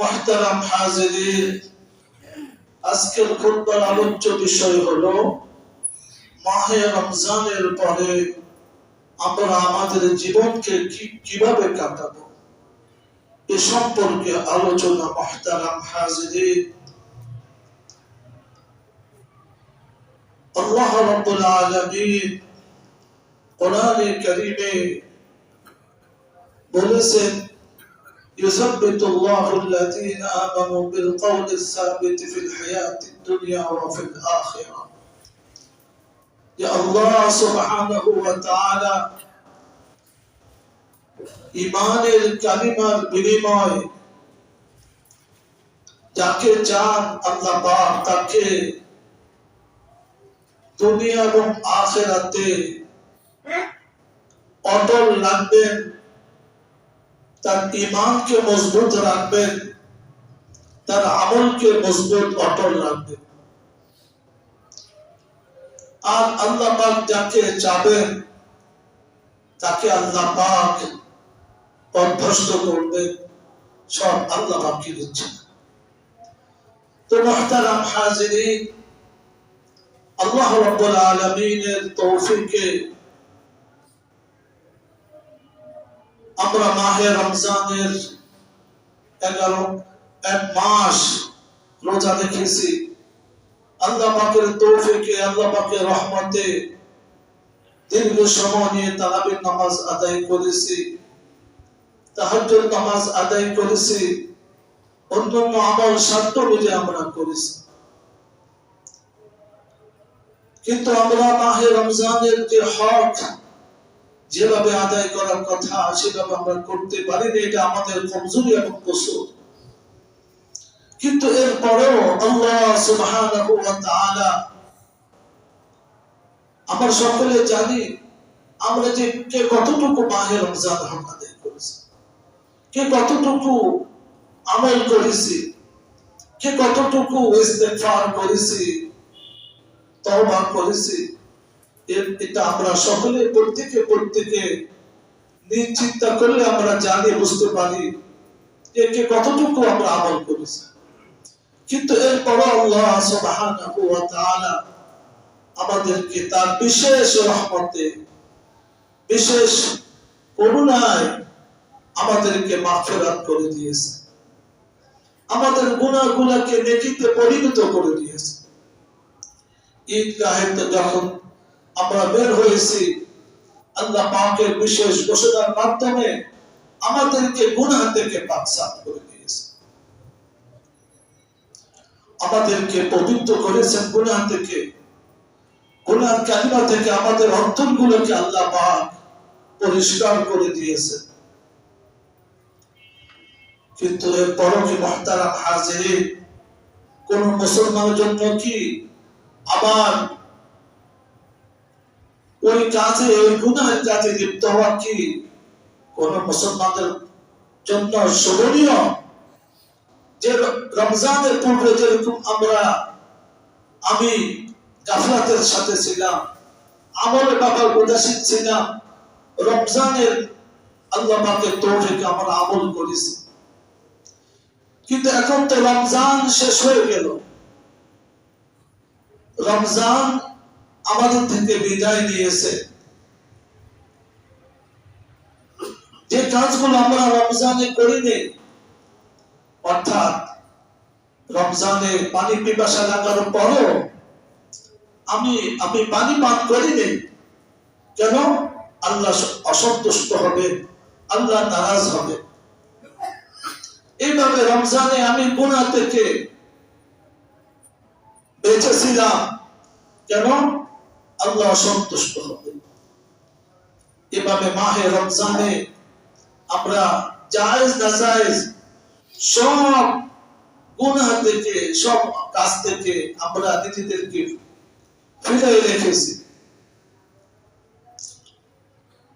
মহতারাম হাজিরিন। আজকের খুতবার আলোচ্য বিষয় হলো, মাহে রমজানের পরে আমরা আমাদের জীবনকে কীভাবে কাটাবো? এ সম্পর্কে আলোচনা মহতারাম হাজিরিন। আল্লাহ রব্বুল আলামিন কোরআনে কারীমে বলেছেন يثبت الله الذين آمنوا بالقول الثابت في الحياة الدنيا وفي الآخرة يا الله سبحانه وتعالى ইমানের কালিমার বিনিময় যাকে চান আল্লাহ পাক তাকে দুনিয়া এবং আখেরাতে অটল রাখবেন তার ইমানকে মজবুত রাখবেন, তার আমলকে মজবুত, অটল রাখবেন। আর আল্লাহ পাক যাকে চাবেন, তাকে আল্লাহ পাক পথভ্রষ্ট করবেন, সব আল্লাহ পাককে দিচ্ছেন। তো মহতারাম হাজিরিন, আল্লাহ রব্বুল আলমিনের তৌফিকে আমরা মাহে রমজানের এগারো, এক মাস রোজা রেখেছি। আল্লাহ তৌফিকে, আল্লাহ রহমতে দীর্ঘ সময় নিয়ে তারাবির নামাজ আদায় করেছি, তাহাজ্জুদ নামাজ আদায় করেছি, অন্যান্য আমল সাধ্য মিলে আমরা করেছি। কিন্তু আমরা মাহে রমজানের যে হক যেভাবে আদায় করার কথা, সেভাবে আমরা করতে পারিনি এটা আমাদের কমজোরি এবং কসুর। কিন্তু এরপরেও আমরা সকলে জানি আমরা যে কে কতটুকু মাহে রমজান আদায় করেছি, কে কতটুকু আমল করেছি, কে কতটুকু ইস্তেগফার করেছি, তওবা করেছি এটা আমরা সকলে প্রত্যেকে প্রত্যেকে করলে আমরা বুঝতে পারি কতটুকু আমরা আমল করেছি। কিন্তু এরপরও আল্লাহ আমাদেরকে তার বিশেষ রহমতে, বিশেষ করুণায় আমাদেরকে মাগফিরাত করে দিয়েছে। আমাদের গুনাহগুলোকে নেকিতে পরিণত করে দিয়েছে। ঈদগাহে তো যখন আমরা বের হয়েছি আল্লাহ পাকের বিশেষ ঘোষণার মাধ্যমে আমাদেরকে গুনাহ থেকে পাকসাত করে দিয়েছে। আমাদেরকে পবিত্র করেছেন গুনাহ থেকে। গুনার কালিমা থেকে আমাদের অন্তরগুলোকে আল্লাহ পাক পরিষ্কার করে দিয়েছে। কিন্তু এর পরও কি মহতারাম হাজিরিন, কোন মুসলমানের জন্য কি আবার ওই কাজে ওই গুনাহের কাজে লিপ্ত হওয়া কি কোন মুসলমানদের জন্য শোভনীয়? যে রমজানের পূর্বে যেরকম আমরা, আমি গাফলাতের সাথে ছিলাম, আমলের ব্যাপার উদাসীন ছিলাম, রমজানের আল্লাহ পাকের তৌফিকে আমরা আমল করেছি। কিন্তু এখন তো রমজান শেষ হয়ে গেল। রমজান আমাদের থেকে বিদায় নিয়েছে। যে কাজগুলো আমরা রমজানে করিনি, অর্থাৎ রমজানে পানি পিপাসা লাগার পরও আমি আমি পানি পান করিনি, কেন? আল্লাহ অসন্তুষ্ট হবে, আল্লাহ নারাজ হবে। এইভাবে রমজানে আমি গুণা থেকে বেঁচেছিলাম, কেন? আল্লাহ অসন্তুষ্ট হবে। এভাবে মাহে রমজানে আমরা জায়েজ না জায়েজ সব গুনাহ থেকে, সব কাজ থেকে আমরা নিজেদেরকে ফিরে রেখেছি।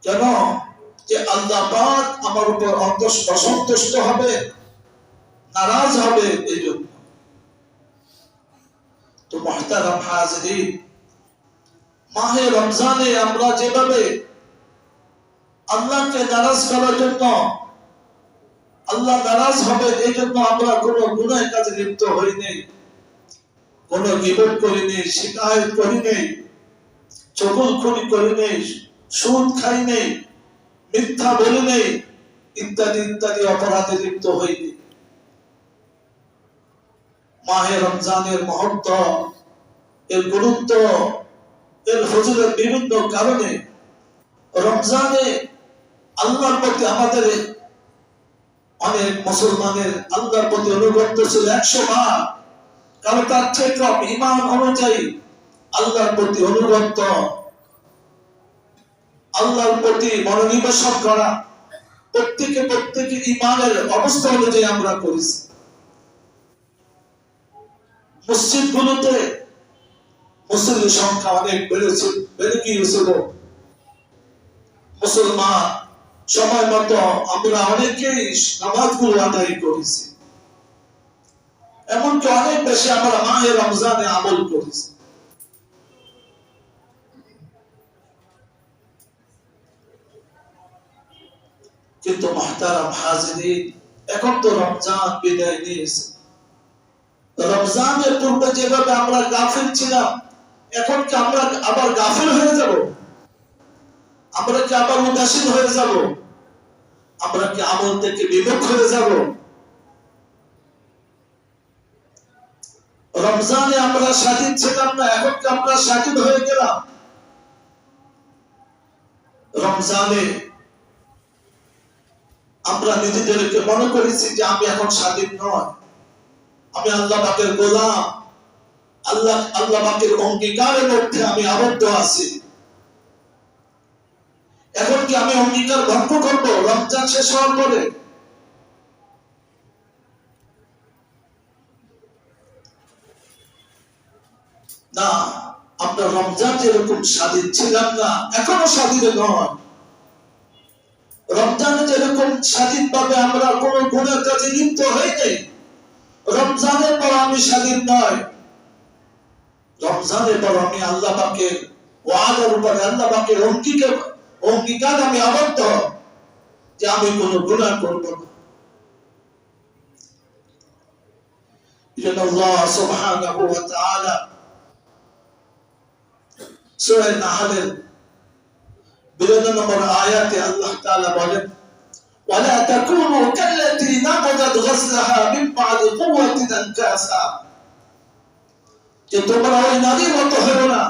কেন? যে আল্লাহ পাক আমার উপর অসন্তুষ্ট হবে, নারাজ হবে এই জন্য তো মহতারাম হাজরিন মাহে রমজানে আমরা যেভাবে আল্লাহকে নারাজ করার জন্য, আল্লাহ নারাজ হবে এই জন্য আমরা গুনায় কাজে লিপ্ত হই নেই কোনো গিবত করি শিকায়ত করি নেই চকল খুনি করি সুদ খাই নেই মিথ্যা বলি নেই ইত্যাদি ইত্যাদি অপরাধে লিপ্ত হইনি। মাহে রমজানের মহত্ব, এর গুরুত্ব এর ফজলের বিভিন্ন কারণে রমজানে আল্লাহর প্রতি আমাদের অনেক মুসলমানের আল্লাহর প্রতি অনুগত ছিল একশো বার। কারণ তার কম ইমান অনুযায়ী আল্লাহর প্রতি অনুগত। আল্লাহর প্রতি মনোনিবেশন করা। প্রত্যেকে প্রত্যেকে ইমানের অবস্থা অনুযায়ী আমরা করেছি। মসজিদ গুলোতে মুসলিমের সংখ্যা অনেক বেড়েছে, বেড়ে গিয়েছিল মুসলমান সময় মতো আমরা অনেকেই নামাজগুলো আদায় করেছি। এমনকি অনেক বেশি আমরা মাহে রমজানে আমল করেছি। কিন্তু মহতারাম হাজিরিন, এখন তো রমজান বিদায় নিয়েছে। রমজানের পূর্বে যেভাবে আমরা গাফিল ছিলাম এখন কি আমরা আবার গাফিল হয়ে যাব? আমরা কি আবার উদাসীন হয়ে যাব? আমরা কি আমল থেকে বিমুখ হয়ে যাব? রমজানে আমরা স্বাধীন ছিলাম না, এখন কি আমরা স্বাধীন হয়ে গেলাম? রমজানে আমরা নিজেদেরকে মনে করেছি যে আমি এখন স্বাধীন নয়। আমি আল্লাহ পাকের গোলাম। আল্লাহ আল্লাহ পাকের অঙ্গীকারের মধ্যে আমি আবদ্ধ আছি। এখন কি আমি অঙ্গীকার ভঙ্গ করব? রমজান শেষ হওয়ার পরে? না আমরা রমজান যেরকম স্বাধীন ছিলাম না, এখনও স্বাধীন নয়। রমজানে যেরকম স্বাধীন ভাবে আমরা কোন গুণের কাজে লিপ্ত হয়ে যাই রমজানের পর আমি স্বাধীন নয়। রমজানের পর আমি আল্লাহ পাকের ওয়াদার উপরে আল্লাহ পাকের অঙ্গীকার অঙ্গীকার আমি আবদ্ধ যে আমি কোন গুণা করব না এজন্য আল্লাহ সুবহানাহু ওয়া তাআলা সূরা নাহলের বিরানব্বই নম্বর আয়াতে আল্লাহ তাআলা বলেন ولا تكونوا كالتي نقضت غزلها من بعد قوة أنكاسا যে তোমরা ওই নারীর মতো হও না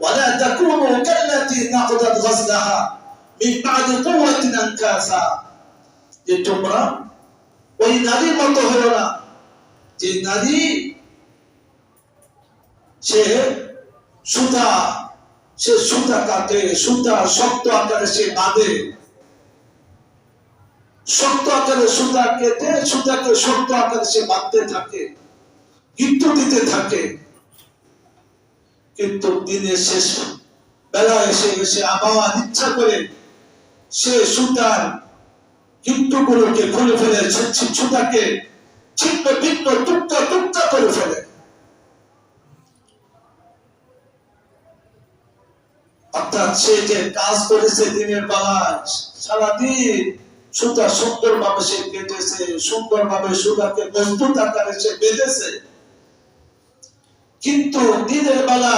ولا تكونوا كالتي نقضت غزلها من بعد قوة أنكاسا যে তোমরা ওই নারীর মতো হও না যে নারী সে সুতা সে সুতা কাটে সুতা শক্ত আকারে সে বাঁধে শক্ত আকারে সুতা কেটে সুতাকে শক্ত আকারে সে বাঁধতে থাকে কিন্তু দিতে থাকে কিন্তু দিনের শেষ বেলা এসে এসে আবহাওয়া ইচ্ছা করে সে সুতার কিন্তু গুলোকে খুলে ফেলে সুতাকে ছিন্ন, ভিন্ন টুকটা টুকটা করে ফেলে। সে যে কাজ করেছে দিনের সারাদিন সুতা সুন্দর ভাবে সে সুতাকে মজবুত আকারে সে বেঁধেছে। কিন্তু দিনের বেলা,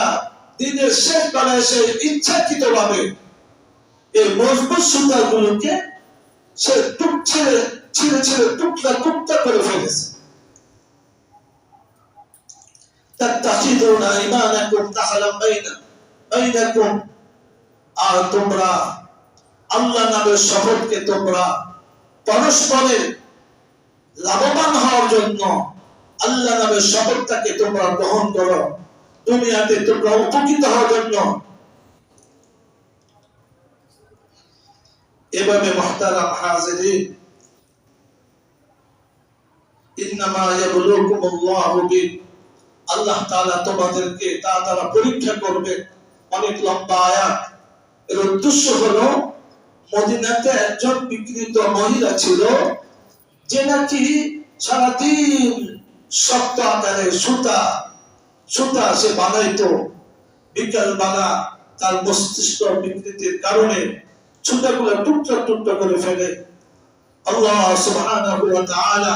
দিনের শেষ বেলা এসে ইচ্ছাকৃত ভাবে এই মজবুত সুতা গুলোকে সে টুক ছেড়ে, ছিঁড়ে ছিঁড়ে টুকটা টুকটা করে ফেলেছে। পরস্পরের লাভবান হওয়ার জন্য আল্লাহ নামের শপথটাকে তোমরা গ্রহণ করো। দুনিয়াতে তোমরা উপকৃত হওয়ার জন্য। এভাবে মহতারাম হাজিরিন আল্লাহ তোমাদেরকে তা তারা পরীক্ষা করবে। অনেক লম্বা আয়াত। এর উদ্দেশ্য হলো, মদিনাতে একজন বিকৃত মহিলা ছিল, যে নাকি সারাদিন শক্ত আকারে সুতা সুতা সে বানাইতো। বিকাল বেলা তার মস্তিষ্ক বিকৃতির কারণে সুতাগুলো করে ফেলে। আল্লাহ সুবহানাহু ওয়া তাআলা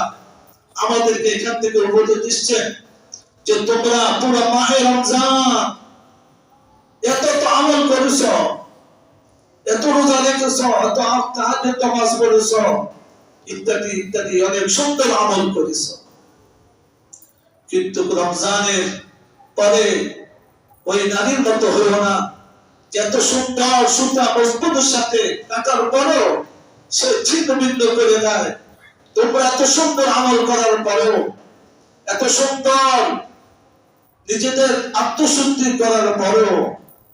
আমাদেরকে এখান থেকে উপদেশ দিচ্ছেন যে তোমরা পুরো মাহে রমজান এত তো আমল করেছ, এত রোজা রেখেছ, এত নামাজ ইত্যাদি ইত্যাদি অনেক সুন্দর আমল করেছ। কিন্তু রমজানের পরে ওই নারীর মতো হইও না। এত সুন্দর, সুতা মজবুতের সাথে কাটার পরেও সে ছিন্ন ভিন্ন করে দেয়। তোমরা এত সুন্দর আমল করার পরেও, এত সুন্দর নিজেদের আত্মশুদ্ধি করার পরেও,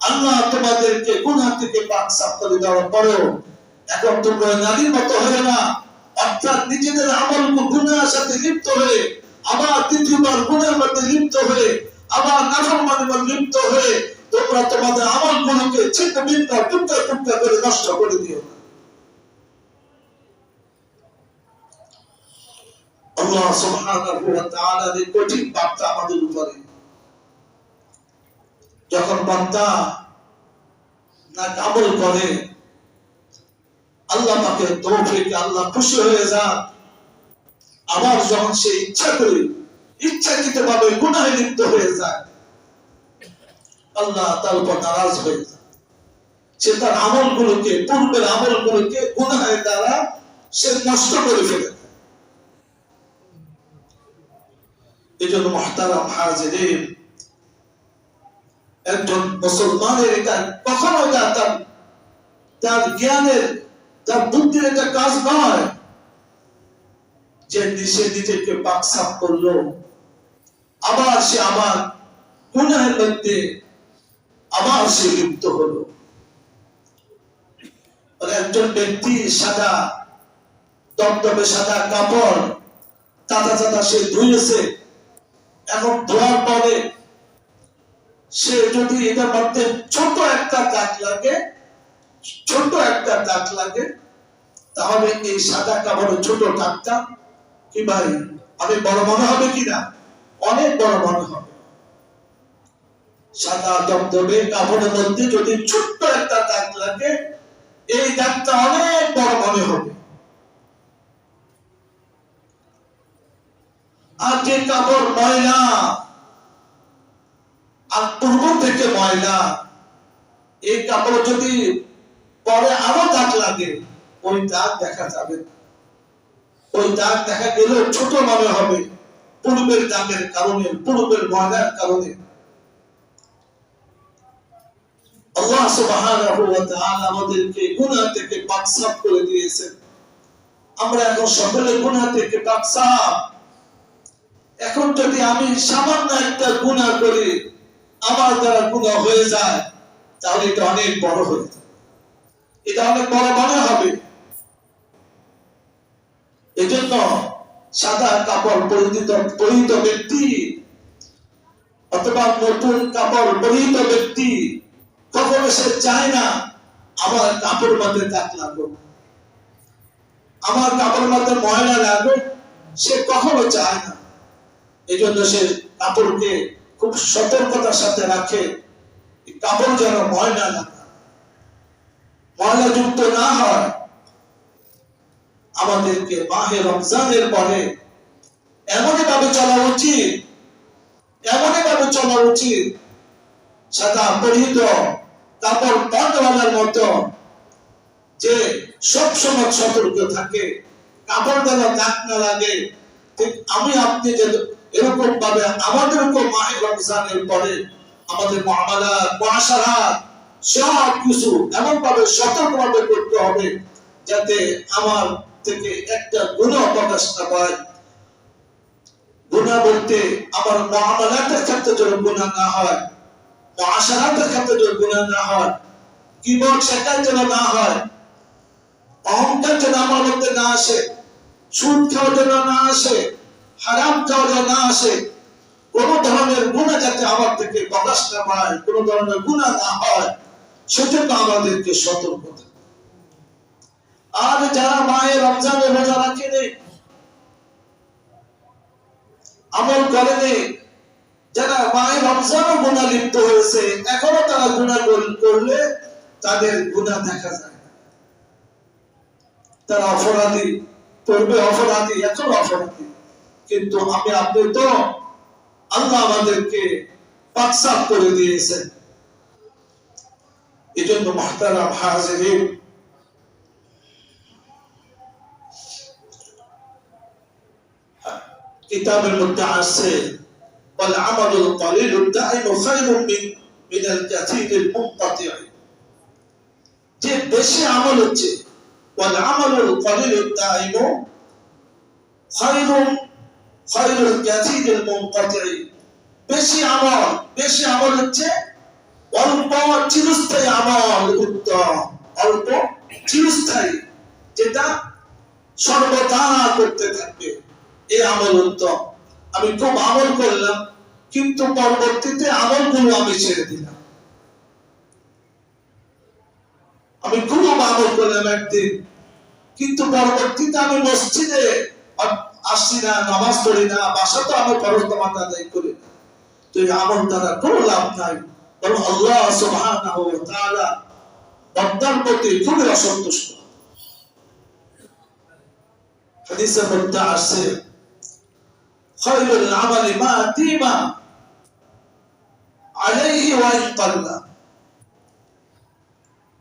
আল্লাহ তোমাদেরকে গুণা থেকে পাক সাফ করে দেওয়ার পরেও, এখন তোমরা নারীর মতো হয়ে না। অর্থাৎ নিজেদের আমল গুণার সাথে লিপ্ত হয়ে আবার দ্বিতীয়বার গুণের মধ্যে লিপ্ত হয়ে, আবার নাফরমানের মধ্যে লিপ্ত হয়ে তোমরা তোমাদের আমল গুলোকে ছিন্ন ভিন্ন টুকরা টুকরা করে নষ্ট করে দিও আল্লাহ খুশি হয়ে যান আবার যখন সে ইচ্ছা করে ইচ্ছাকৃত ভাবে গুনাহে লিপ্ত হয়ে যায়, আল্লাহ তার উপর নারাজ হয়ে যায়। সে তার আমলগুলোকে, পূর্বের আমলগুলোকে গুনাহের দ্বারা সে নষ্ট করে ফেলে এই জন্য মহতারাম হাজিরিন, একজন মুসলমানের এটা কখনো তার জ্ঞানের, তার বুদ্ধির একটা কাজ নয়। যে সে নিজেকে পাকসাপ করল। আবার সে আবার গুনাহের মধ্যে আবার সে লিপ্ত হলো। একজন ব্যক্তি সাদা, দমদমে সাদা কাপড়, তাজা তাজা সে ধুয়েছে এখন ধোয়ার পরে সে যদি এটার মধ্যে ছোট একটা দাগ লাগে, ছোট একটা দাগ লাগে, তাহলে এই সাদা কাপড়ের ছোট দাগটা কি ভাই? আমি বড় মনে হবে কিনা? অনেক বড় মনে হবে। সাদা দমদমে কাপড়ের মধ্যে যদি ছোট্ট একটা দাগ লাগে, এই দাগটা অনেক বড় মনে হবে। আর যে কাপড় ময়লা, আর পূর্ব থেকে ময়লা, এই কাপড় যদি পরে আরও দাগ লাগে, ওই দাগ দেখা যাবে। না। ওই দাগ দেখা গেলে ছোট মনে হবে। পূর্বের দাগের কারণে, পূর্বের ময়লার কারণে। আল্লাহ সুবহানাহু ওয়া তাআলা আমাদেরকে গুনাহ থেকে করে দিয়েছেন। আমরা এখন সকলে গুনাহ থেকে এখন যদি আমি সামান্য একটা গুনাহ করি, আমার দ্বারা গুনাহ হয়ে যায়, তাহলে এটা অনেক বড় হয়ে এটা অনেক বড় মনে হবে। এজন্য সাদা কাপড় পরিহিত পরিহিত ব্যক্তি অথবা নতুন কাপড় পরিহিত ব্যক্তি কখনো সে চায় না, আমার কাপড় মধ্যে দাগ লাগুক আমার কাপড় মধ্যে ময়লা লাগুক সে কখনো চায় না। এই জন্য সে কাপড়কে খুব সতর্কতার সাথে রাখে। কাপড় যেন ময়লা না। ময়লা যুক্ত না হয় আমাদেরকে মাহে রমজানের পরে এমনই ভাবে চলা উচিত এমনই ভাবে চলা উচিত, সাদা পরিহিত কাপড় পাতওয়ালার মতো যে সব সময় সতর্ক থাকে, কাপড় যেন দাগ না লাগে। ঠিক আমি আপনি যে এরকম ভাবে আমাদেরকে মাহে রমজানের পরে আমাদের মহামালা মহাসারা সব কিছু এমন ভাবে সতর্ক ভাবে করতে হবে, যাতে আমার থেকে একটা গুণ প্রকাশ না পায় গুণা বলতে আমার মহামালাতের ক্ষেত্রে যেন গুণা না হয়, মহাসারাতের ক্ষেত্রে যেন গুণা না হয় কিবোর্ড শেখার যেন না হয়, অহংকার যেন আমার মধ্যে না আসে, সুদ খাওয়া যেন না আসে, হারাম খাওয়া যেন না আসে, কোন ধরনের গুণা যাতে আমার থেকে প্রকাশ না পায়, কোন ধরনের গুণা না হয়, সেজন্য আমাদেরকে সতর্ক হবে। আর যারা মায়ের রমজানে রোজা রাখেনি আমল করেনি যারা মায়ের রমজানও গুণা লিপ্ত হয়েছে, এখনও তারা গুণা করলে তাদের গুণা দেখা যায় না। তারা অপরাধী পূর্বে অপরাধী, এখন অপরাধী কিন্তু আমি আপনি তো আল্লাহ আমাদেরকে পাকসাপ করে দিয়েছেন এই জন্য মহতারাম হাজির কিতাবের মধ্যে আসছে বল আমাদুল কলিল যে বেশি আমল হচ্ছে কলিল বেশি আমল বেশি আমল হচ্ছে, অল্প চিরস্থায়ী আমল উত্তম, অল্প চিরস্থায়ী, যেটা সর্বদা করতে থাকবে। এই আমল উত্তম আমি খুব আমল করলাম, কিন্তু পরবর্তীতে আমলগুলো আমি ছেড়ে দিলাম। আমি খুব আমল করলাম একদিন, কিন্তু পরবর্তীতে আমি মসজিদে আসছি না, নামাজ পড়ি না, বাসা তো আমি ফরজ নামাজ আদায় করি না। তো এই আমল দ্বারা কোনো লাভ নাই, বরং আল্লাহ সুবহানাহু ওয়া তাআলা প্রতি খুবই অসন্তুষ্ট। হাদিসের মধ্যে খায়রুল আমালি মা তিমা আলাইহি ওয়া ইন কাল্লা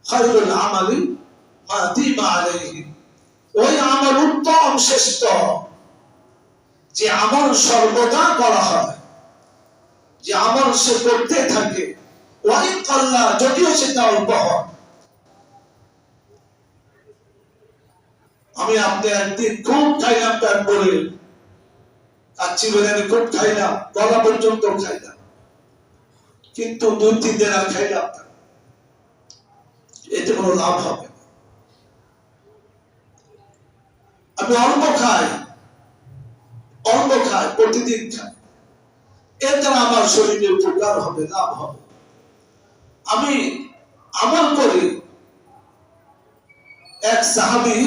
খায়রুল আমালি ওই আমল উত্তম শ্রেষ্ঠ, যে আমল সর্বদা করা হয়। যে আমল সে করতে থাকে। ওয়াইন কাল্লা যদিও সেটা অল্প হয়। আমি আপনি একদিন খুব খাইলাম তার বলে। কাচ্ছি বিরিয়ানি খুব খাইলাম, গলা পর্যন্ত খাইলাম। কিন্তু দুই, তিন দিন আর খাইলাম এতে কোনো লাভ হবে আমি অল্প খাই অল্প খাই, প্রতিদিন খাই। এর দ্বারা আমার শরীরে উপকার হবে, লাভ হবে। আমি আমল করি। এক সাহাবি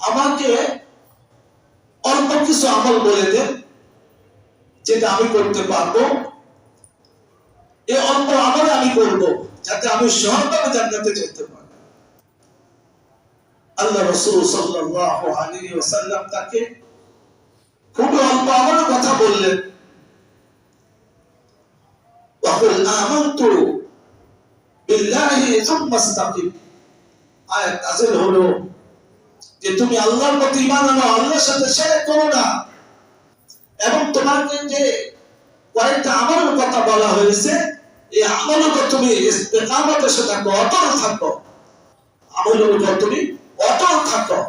আমাকে অল্প কিছু আমল বলে দেন যেটা আমি করতে পারব। এই অল্প আমল আমি করব, যাতে আমি সহজভাবে জান্নাতে যেতে পারি। আল্লাহ রসুল ওয়াসাল্লাম তাকে খুবই অল্প আমলের কথা বললেন। وقل آمنت بالله ثم استقم. আয়াত নাযিল হলো যে তুমি আল্লাহর প্রতি ঈমান আনো, আল্লাহর সাথে শিরক করো না। এবং তোমাকে যে কয়েকটা আমলের কথা বলা হয়েছে, এই আমলের তুমি ইস্তেকামতের সাথে অটল থাকো। আমলের উপর তুমি অটল থাকো।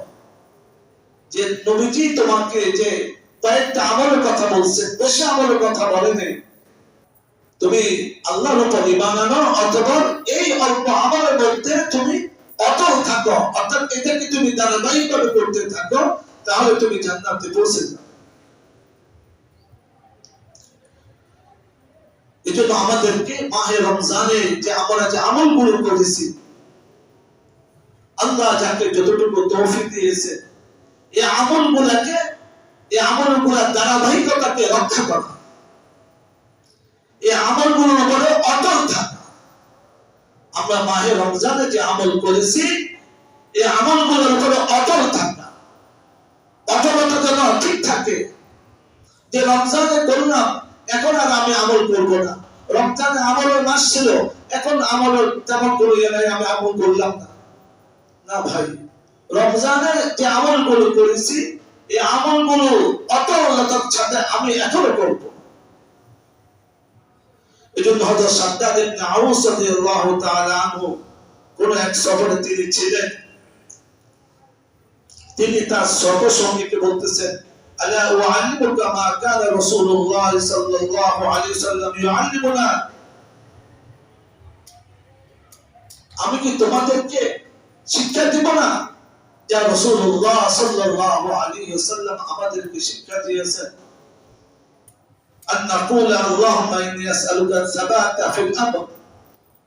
যে নবীজি তোমাকে যে কয়েকটা আমলের কথা বলছে পেশা আমলের কথা বলেনি তুমি আল্লাহর উপর আনো অথবা এই অল্প আমলের মধ্যে তুমি অটল থাকো। অর্থাৎ এটাকে তুমি ধারাবাহিকভাবে করতে থাকো, তাহলে তুমি জান্নাতে পৌঁছে এই আমাদেরকে মাহে রমজানে যে আমরা যে আমলগুলো করেছি, আল্লাহ যাকে যতটুকু তৌফিক দিয়েছে, এই আমল গুলাকে এই আমলগুলার ধারাবাহিকতাকে রক্ষা করা। এই আমলগুলোর উপরে অটল থাকা। আমরা মাহে রমজানে যে আমল করেছি, এই উপরে অটল থাকা। অটলতা যেন ঠিক থাকে। যে রমজানে করলাম, এখন আর আমি আমল করব না। রমজানে আমলের মাস ছিল, এখন আমলের তেমন কোনো ইয়ে আমি আমল করলাম না। না ভাই, রমজানে যে আমলগুলো করেছি, এই আমলগুলো অটলতার সাথে আমি এখনও করব। এজন্য হযরত সাদ্দাদ ইবনে আউস রাদিয়াল্লাহু তাআলা আনহু কোন এক সফরে তিনি ছিলেন। তিনি তার সহসঙ্গীকে বলতেছেন, আলা উআল্লিমুকা মা কানা রাসূলুল্লাহ সাল্লাল্লাহু আলাইহি সাল্লাম ইউআল্লিমুনা? আমি কি তোমাদেরকে শিক্ষা দিব না যা রাসূলুল্লাহ সাল্লাল্লাহু আলাইহি সাল্লাম আমাদেরকে শিক্ষা দিয়েছেন? أن نقول اللهم إني أسألك الثبات في الأمر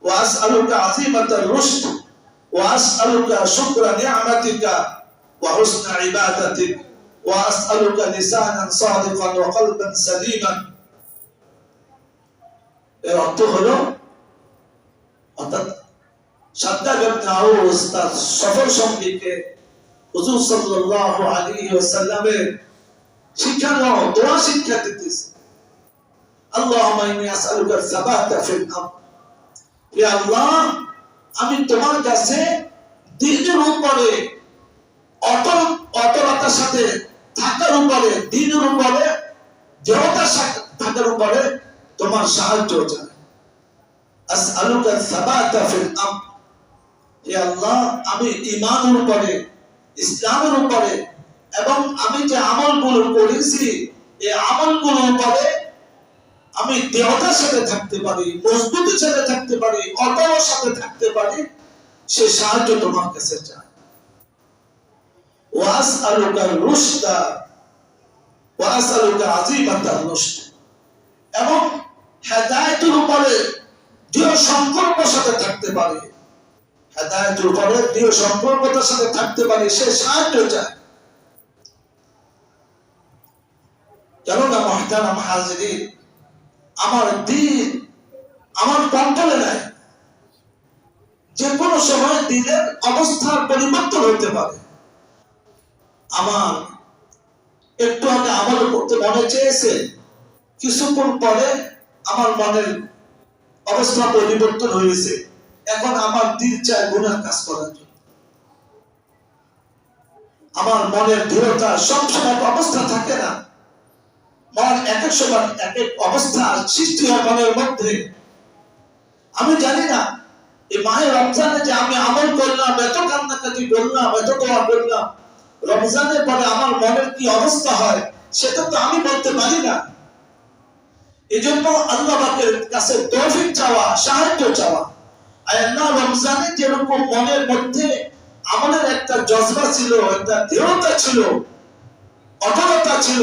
وأسألك عزيمة الرشد وأسألك شكر نعمتك وحسن عبادتك وأسألك لسانا صادقا وقلبا سليما এর অর্থ হলো অর্থাৎ সাদ্দাদ ইবনে আউস তার সফর সঙ্গীকে হুজুর সাল্লাল্লাহু আলাইহি ওয়াসাল্লামের শিক্ষানো দোয়া শিক্ষা দিতেছে ইয়া আল্লাহ, আমি তোমার কাছে দিনের উপরে অটল অটলতার সাথে থাকার উপরে, দিনের উপরে দেবতার সাথে থাকার উপরে তোমার সাহায্য চাই। আমি যে আমলগুলো করেছি, এই আমলগুলোর উপরে আমি দেহতার সাথে থাকতে পারি, মজবুতের সাথে থাকতে পারি অটলের সাথে থাকতে পারি, সে সাহায্য তোমার কাছে এবং হেদায়েতের উপরে দৃঢ় সংকল্পের সাথে থাকতে পারে। হেদায়েতের উপরে দৃঢ় সংকল্পতার সাথে থাকতে পারে, সে সাহায্য চায়। কেননা হাজিরিন আমার দিন আমার কন্ট্রোলে নাই যে কোনো সময় দিনের অবস্থার পরিবর্তন হতে পারে। আমার একটু আগে আমল করতে মনে চেয়েছে, কিছুক্ষণ পরে আমার মনের অবস্থা পরিবর্তন হয়েছে। এখন আমার দিল চায় গুণার কাজ করার জন্য। আমার মনের দৃঢ়তা সবসময় অবস্থা থাকে না। মন এক এক সময় এক এক অবস্থা সৃষ্টি হয় মনের মধ্যে। আমি জানি না, এই মায়ের রমজানে যে আমি আমল করলাম, এত এত করলাম, রমজানের পরে আমার মনের কি অবস্থা হয়, সেটা তো আমি বলতে পারি না। কাছে তৌফিক চাওয়া, সাহায্য চাওয়া। আর আল্লাহ, রমজানে যেরকম মনের মধ্যে আমাদের একটা জজবা ছিল, একটা দৃঢ়তা ছিল, অটলতা ছিল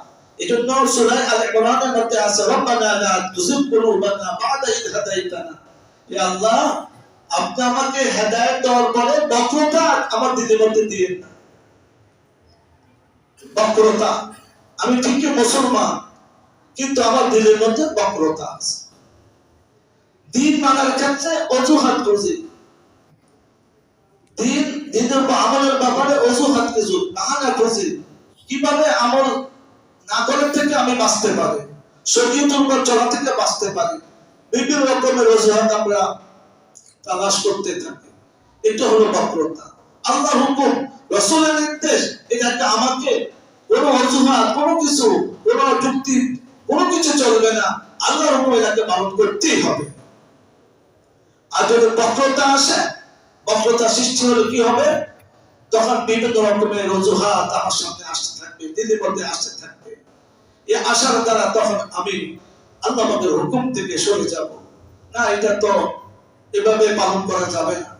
এজন্য মধ্যে আছে রব্বানা লা তুযিগ কুলুবানা বা'দা হাদাইতানা আল্লাহ আপনি আমাকে হেদায়েত দেওয়ার পরে বক্রতা আমার মধ্যে না বক্রতা আমি ঠিকই মুসলমান কিন্তু আমার দিলের মধ্যে বক্রতা আছে দিন মানার ক্ষেত্রে অজুহাত করছি দিন দিনের আমলের ব্যাপারে অজুহাত কিছু বাহানা করছি কীভাবে আমল না থেকে আমি বাঁচতে পারি শরীয়তের উপর চলা থেকে বাঁচতে পারি। বিভিন্ন রকমের অজুহাত আমরা তালাশ করতে থাকি। এটা হলো বক্রতা। আল্লাহ হুকুম, রসুলের নির্দেশ এটাকে আমাকে কোনো অজুহাত, কোনো কিছু, কোনো যুক্তি, কোনো কিছু চলবে না। আল্লাহর হুকুম এটাকে পালন করতেই হবে। আর যদি বক্রতা আসে, বক্রতা সৃষ্টি হলে কি হবে? তখন বিভিন্ন রকমের অজুহাত আমার সামনে আসতে থাকবে, দিদির মধ্যে আসতে থাকবে। এই আশার দ্বারা তখন আমি আল্লাহ পাকের হুকুম থেকে সরে যাব। না, এটা তো এভাবে পালন করা যাবে না।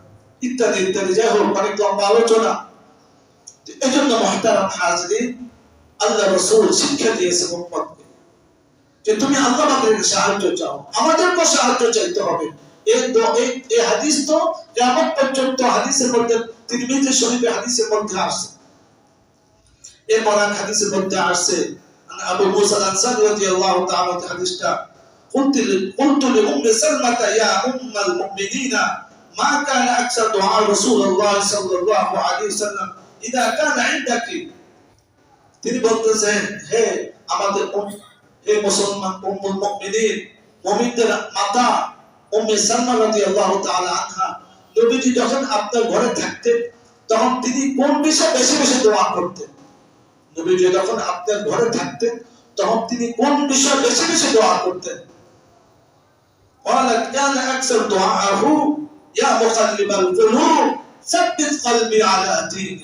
ইত্যাদি ইত্যাদি, যাই হোক, অনেক লম্বা আলোচনা। এই জন্য মহতারাম হাজরিন, আল্লাহ রসুল শিক্ষা দিয়েছে মোহাম্মদকে যে তুমি আল্লাহ পাকের সাহায্য চাও। আমাদেরকে সাহায্য চাইতে হবে। এই আসছে আবু মুসা আল-আনসারী রাদিয়াল্লাহু তাআলা তে হাদিসটা قلت ل- قلت لأم سلمة يا أم المؤمنين ما كان أكثر دعاء رسول الله صلى الله عليه وسلم إذا كان عندك তিনি বলতেছেন হে আমাদের উম- হে মুসলমান উম্মুল মুমিনিন মুমিনদের মাতা উম্মে সালমা রাদিয়াল্লাহু তাআলা আনহা নবীজি যখন আপনার ঘরে থাকতেন তখন তিনি কোন বিষয়ে বেশি বেশি দোয়া করতেন নবীজি যখন আপনার ঘরে থাকতেন তখন তিনি কোন বিষয়ে বেশি বেশি দোয়া করতেন قالت كان أكثر دعاءه يا مقلب القلوب ثبت قلبي على دينك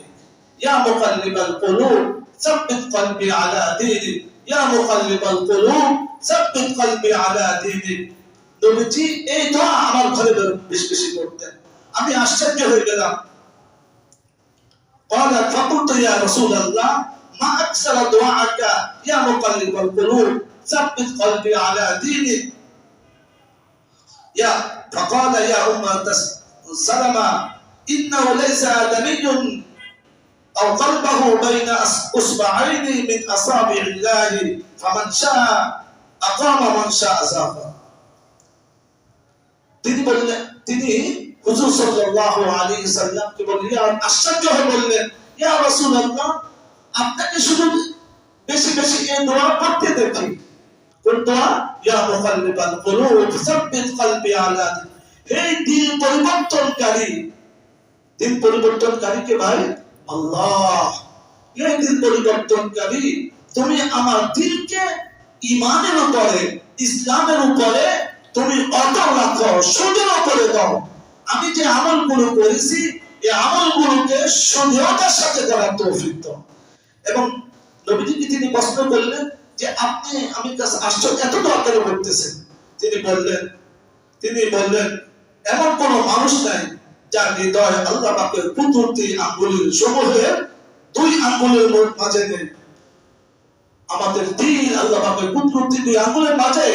يا مقلب القلوب ثبت قلبي على دينك يا مقلب القلوب ثبت قلبي على دينك নবীজি এই দোয়া আমার ঘরে বেশি বেশি করতেন আমি আশ্চর্য হয়ে গেলাম قال فقلت يا رسول الله ما أكثر دعاءك يا مقلب القلوب ثبت قلبي على دينك يا فقال يا أم سلمة إنه ليس آدمي أو قلبه بين أصبعين من أصابع الله فمن شاء أقام من شاء زاغ তিনি বললেন তিনি হুজুর সাল্লাল্লাহু আলাইহি সাল্লামকে বললেন আশ্চর্য হয়ে বললেন ইয়া রাসূলুল্লাহ আপনাকে শুধু বেশি বেশি এই দোয়া করতে দেখি। কোন দোয়া, ইয়া মুকাল্লিবাল কুলুব, সাব্বিত কলবি আলা। হে দিল পরিবর্তনকারী। দিন পরিবর্তনকারী কে ভাই, আল্লাহ, হে দিল পরিবর্তনকারী, তুমি আমার দিলকে ইমানের উপরে, ইসলামের উপরে, তুমি অটল রাখো সুদৃঢ় করে দাও। আমি যে আমলগুলো করেছি এই আমলগুলোকে সুদৃঢ়তার সাথে করার তৌফিক দাও। এবং নবীজিকে তিনি প্রশ্ন করলেন যে আপনি, আমি আশ্চর্য এত করতেছেন তিনি বললেন তিনি বললেন, এমন কোন মানুষ নাই যার হৃদয় আল্লাহ পাকের আঙ্গুলের সমূহের দুই আঙ্গুলের মাঝে নেই। আমাদের দিন আল্লাহ পাকের দুই আঙ্গুলের মাঝে।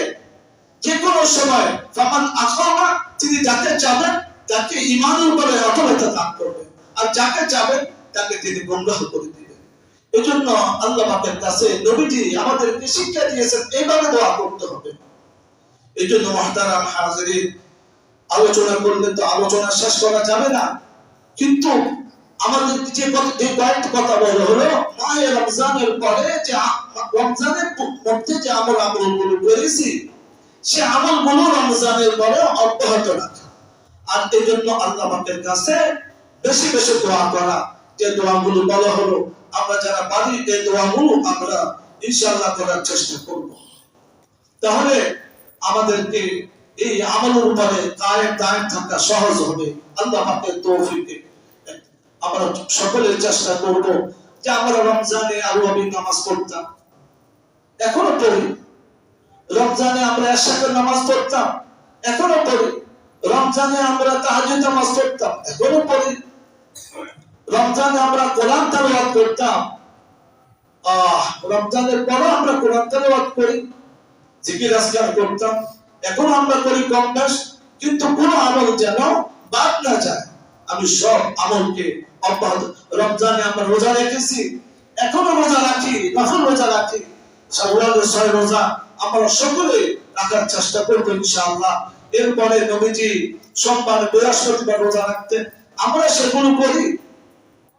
যে কোনো সময় ফামান আখামা, তিনি যাকে চাবেন, তাকে ইমানের উপরে অটলতা দান করবেন। আর যাকে চাবেন, তাকে তিনি গুমরাহ করে দিবেন। এজন্য আল্লাহ কাছে নবীজি আমাদেরকে শিক্ষা দিয়েছেন, এইভাবে দোয়া করতে হবে। এই জন্য মহতারাম হাজিরিন, আলোচনা করলে তো আলোচনা শেষ করা যাবে না। কিন্তু আমাদের যে কয়েকটি কথা বলা হলো রমজানের পরে যে রমজানের মধ্যে যে আমল আমলগুলো করেছি, সে আমলগুলো রমজানের পরে অব্যাহত রাখা। আর এই জন্য আল্লাহ কাছে বেশি বেশি দোয়া করা। যে দোয়াগুলো বলা হলো আমরা যারা পারি এই আমরা ইনশাআল্লাহ করার চেষ্টা করব। তাহলে আমাদেরকে এই আমলের উপরে কায়েম দায়েম থাকা সহজ হবে। আল্লাহ তৌফিকে আমরা সকলে চেষ্টা করব যে আমরা রমজানে আরও আমি নামাজ পড়তাম। এখনও পড়ি। রমজানে আমরা একসাথে নামাজ পড়তাম। এখনও পড়ি। রমজানে আমরা তাহাজ্জুদ নামাজ পড়তাম। এখনও পড়ি। রমজানে আমরা কোরআন তেলাওয়াত করতাম। আহ, রমজানের পরও আমরা কোরআন তেলাওয়াত করি, জিকির আজকার করতাম। এখন আমরা করি কম বেশ, কিন্তু কোন আমল যেন বাদ না যায়। আমি সব আমলকে অব্যাহত, রমজানে আমরা রোজা রেখেছি, এখনও রোজা রাখি নফল রোজা রাখি? শাওয়ালের ছয় রোজা আমরা সকলে রাখার চেষ্টা করব ইনশাআল্লাহ। এরপরে নবীজি সোমবার বৃহস্পতিবার রোজা রাখতেন। আমরা সেগুলো করি